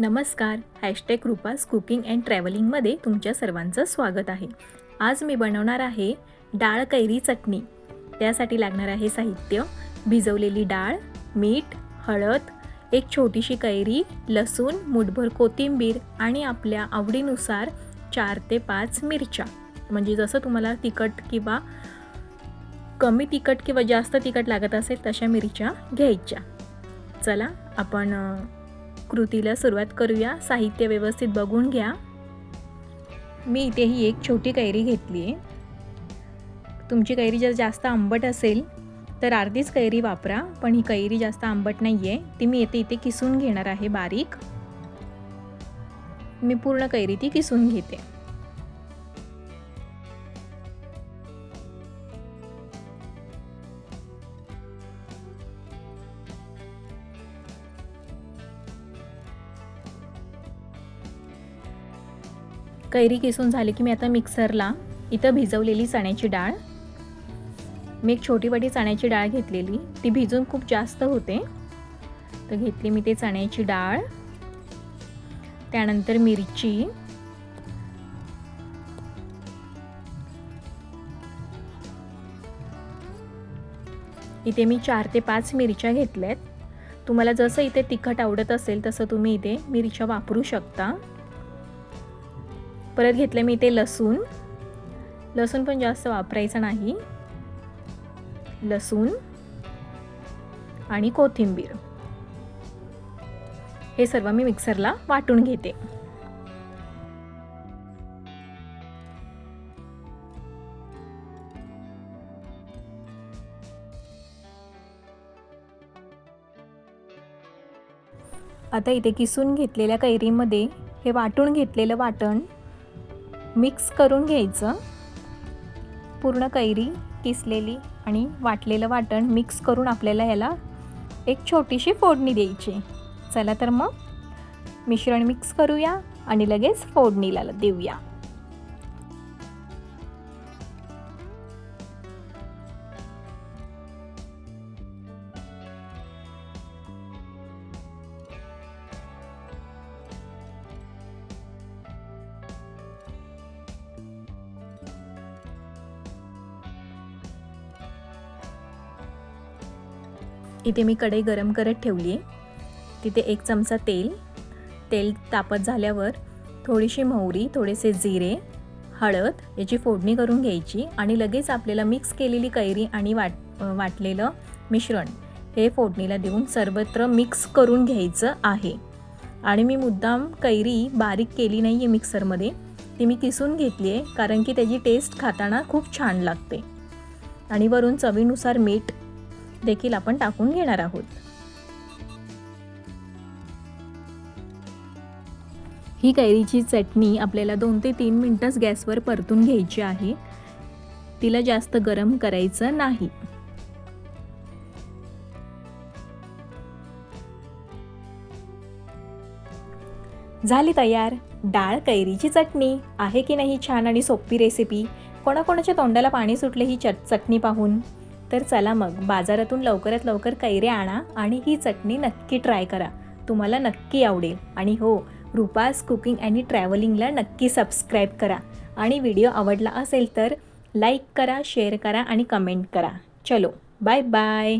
नमस्कार. Hashtag Rupa's cooking and ट्रॅव्हलिंगमध्ये तुमच्या सर्वांचं स्वागत आहे. आज मी बनवणार आहे डाळ कैरी चटणी. त्यासाठी लागणार आहे साहित्य भिजवलेली डाळ मीठ हळद एक छोटीशी कैरी लसूण मुठभर कोथिंबीर आणि आपल्या आवडीनुसार चार ते पाच मिरच्या. म्हणजे जसं तुम्हाला तिखट किंवा कमी तिखट किंवा जास्त तिखट लागत असेल तशा मिरच्या घ्यायच्या. चला आपण कृतीला सुरुवात करूया. साहित्य व्यवस्थित बघून घ्या. मी इथे ही एक छोटी कैरी घेतली आहे. तुमची कैरी जर जास्त आंबट असेल तर अर्धीच कैरी वापरा पण ही कैरी जास्त आंबट नाही आहे ती मी येते इथे किसून घेणार आहे बारीक. मी पूर्ण कैरी ती किसून घेते. कैरी किसून झाली की मी आता मिक्सरला इथं भिजवलेली चण्याची डाळ. मी एक छोटी वाटी चण्याची डाळ घेतलेली. ती भिजून खूप जास्त होते. तर घेतली मी ते चण्याची डाळ. त्यानंतर मिरची. इथे मी चार ते पाच मिरच्या घेतल्यात. तुम्हाला जसं इथे तिखट आवडत असेल तसं तुम्ही इथे मिरच्या वापरू शकता. परत घेतलं मी ते लसूण. लसूण पण जास्त वापरायचं नाही. लसूण आणि कोथिंबीर. हे सर्व मी मिक्सरला वाटून घेते. आता इथे किसून घेतलेल्या कैरीमध्ये हे वाटून घेतलेलं वाटण मिक्स करून घ्यायचं. पूर्ण कैरी किसलेली आणि वाटलेलं वाटण मिक्स करून आपल्याला ह्याला एक छोटीशी फोडणी द्यायची. चला तर मग मिश्रण मिक्स करूया आणि लगेच फोडणीला देऊया. इथे मी कढई गरम करत ठेवली आहे तिथे एक चमचा तेल. तेल तापत झाल्यावर थोडीशी मोहरी थोडेसे जिरे हळद याची फोडणी करून घ्यायची आणि लगेच आपल्याला मिक्स केलेली कैरी आणि वाट वाटलेलं मिश्रण हे फोडणीला देऊन सर्वत्र मिक्स करून घ्यायचं आहे. आणि मी मुद्दाम कैरी बारीक केली नाही आहे मिक्सरमध्ये. ती मी किसून घेतली आहे कारण की त्याची टेस्ट खाताना खूप छान लागते. आणि वरून चवीनुसार मीठ देखील आपण टाकून घेणार आहोत. ही कैरीची चटणी आपल्याला दोन ते तीन मिनटंच गॅसवर परतून घ्यायची आहे. तिला जास्त गरम करायचं नाही. झाली तयार. डाळ कैरीची चटणी. आहे की नाही छान आणि सोपी रेसिपी कोणाकोणाच्या तोंडाला पाणी सुटले ही चट चटणी पाहून? तर चला मग बाजारातून लवकरात लवकर कैऱ्या आणा आणि ही चटणी नक्की ट्राय करा. तुम्हाला नक्की आवडेल. आणि हो रुपास कुकिंग आणि ट्रॅव्हलिंगला नक्की सबस्क्राईब करा. आणि व्हिडिओ आवडला असेल तर लाईक करा शेअर करा आणि कमेंट करा. चलो बाय बाय.